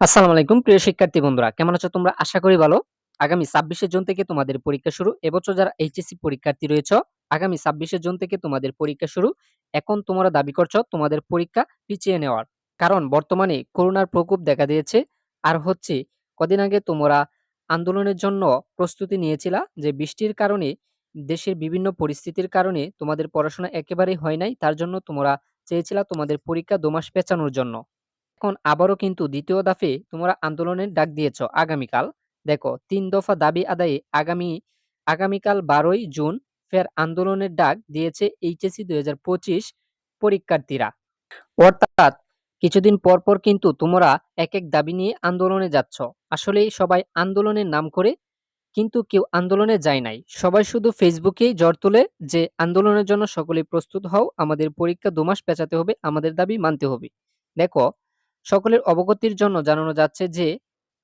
আসসালামু আলাইকুম। প্রিয় শিক্ষার্থী বন্ধুরা, কেমন আছো তোমরা? আশা করি ভালো। আগামী ছাব্বিশে জুন থেকে তোমাদের পরীক্ষা শুরু। এবছর যারা এইচএসসি পরীক্ষার্থী রয়েছে, আগামী ছাব্বিশে জুন থেকে তোমাদের পরীক্ষা শুরু। এখন তোমরা দাবি করছ তোমাদের পরীক্ষা পিছিয়ে নেওয়ার। কারণ বর্তমানে করোনার প্রকোপ দেখা দিয়েছে। আর হচ্ছে, কদিন আগে তোমরা আন্দোলনের জন্য প্রস্তুতি নিয়েছিলা যে বৃষ্টির কারণে, দেশের বিভিন্ন পরিস্থিতির কারণে তোমাদের পড়াশোনা একেবারেই হয় নাই। তার জন্য তোমরা চেয়েছিলা তোমাদের পরীক্ষা দু মাস পেঁচানোর জন্য। এখন আবারও কিন্তু দ্বিতীয় দফে তোমরা আন্দোলনের ডাক দিয়েছ আগামীকাল। দেখো, তিন দফা দাবি আদায়ে আগামী, আগামীকাল বারোই জুন ফের আন্দোলনের ডাক দিয়েছে এইচএসসি দুই পরীক্ষার্থীরা। অর্থাৎ কিছুদিন পর পর কিন্তু তোমরা এক এক দাবি নিয়ে আন্দোলনে যাচ্ছ। আসলেই সবাই আন্দোলনের নাম করে কিন্তু কেউ আন্দোলনে যায় নাই। সবাই শুধু ফেসবুকেই জ্বর তোলে যে আন্দোলনের জন্য সকলে প্রস্তুত হও, আমাদের পরীক্ষা দু মাস পেঁচাতে হবে, আমাদের দাবি মানতে হবে। দেখো সকলের অবগতির জন্য জানানো যাচ্ছে যে,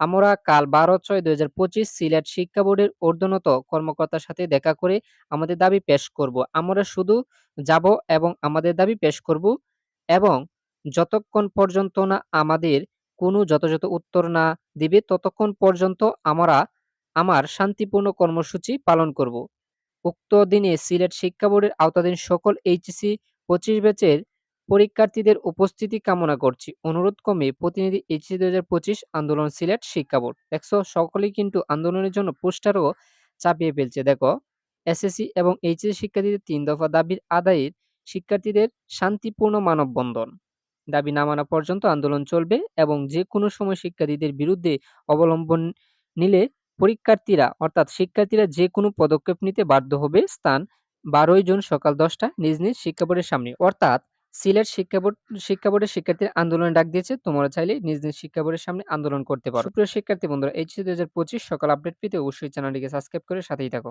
আমরা কাল বারো ছয় দুই হাজার পঁচিশ সিলেট শিক্ষা বোর্ডের ঊর্ধ্বনত কর্মকর্তার সাথে দেখা করে আমাদের দাবি পেশ করব। আমরা শুধু যাব এবং আমাদের দাবি পেশ করব এবং যতক্ষণ পর্যন্ত না আমাদের কোনো যথাযথ উত্তর না দিবে, ততক্ষণ পর্যন্ত আমরা আমার শান্তিপূর্ণ কর্মসূচি পালন করব। উক্ত দিনে সিলেট শিক্ষা বোর্ডের আওতাধীন সকল এইচএসি পঁচিশ ব্যাচের পরীক্ষার্থীদের উপস্থিতি কামনা করছি। অনুরোধ কমে প্রতিনিধি হাজার পঁচিশ আন্দোলন সিলেট শিক্ষা বোর্ড। দেখছ, সকলেই কিন্তু আন্দোলনের জন্য পোস্টারও চাপিয়ে ফেলছে। দেখো, এসএসসি এবং এইচএসসি শিক্ষার্থীদের তিন দফা দাবির আদায়ের শিক্ষার্থীদের শান্তিপূর্ণ মানববন্ধন। দাবি না মানা পর্যন্ত আন্দোলন চলবে এবং যে কোনো সময় শিক্ষার্থীদের বিরুদ্ধে অবলম্বন নিলে পরীক্ষার্থীরা, অর্থাৎ শিক্ষার্থীরা যে কোনো পদক্ষেপ নিতে বাধ্য হবে। স্থান বারোই জুন সকাল দশটা নিজ নিজ শিক্ষা বোর্ডের সামনে। অর্থাৎ সিলেট শিক্ষা বোর্ড, শিক্ষা বোর্ডের শিক্ষার্থীর আন্দোলনে ডাক দিয়েছে। তোমরা চাইলে নিজ নিজ শিক্ষা বোর্ডের সামনে আন্দোলন করতে পারো। প্রিয় শিক্ষার্থী বন্ধুরা এইচএসসি পঁচিশ সকাল আপডেট পেতে অবশ্যই চ্যানেলটিকে সাবস্ক্রাইব করে সাথেই থাকো।